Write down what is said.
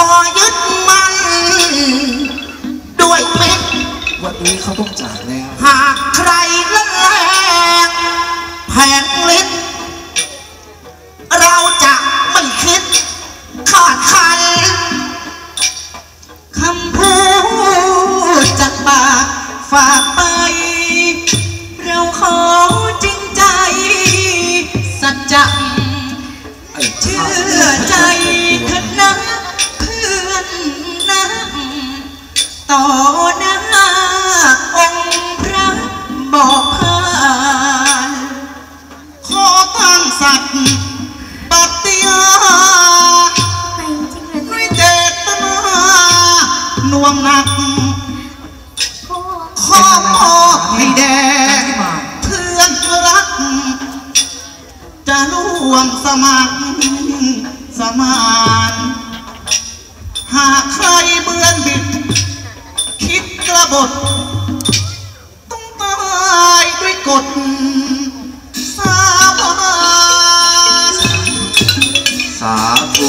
อยึดมันด้วยมิตรวันนี้เขาต้องจากแล้ว หากใครละแรงแผงลิ้นเราจะไม่คิดขาดใครคำพูดจากปากฝากไป เราขอจริงใจ สัจจะเชื่อใจ ต่อหน้าองค์พระบอกพานขอตั้งสัตย์ปฏิญาณไปจริงๆเลยด้วยเจตนาหน่วงหนัก ขอมอบให้แด่เพื่อนรัก จะร่วมสมัครสมานหาก บฏต้องตายด้วยกฎสาบานสาธุ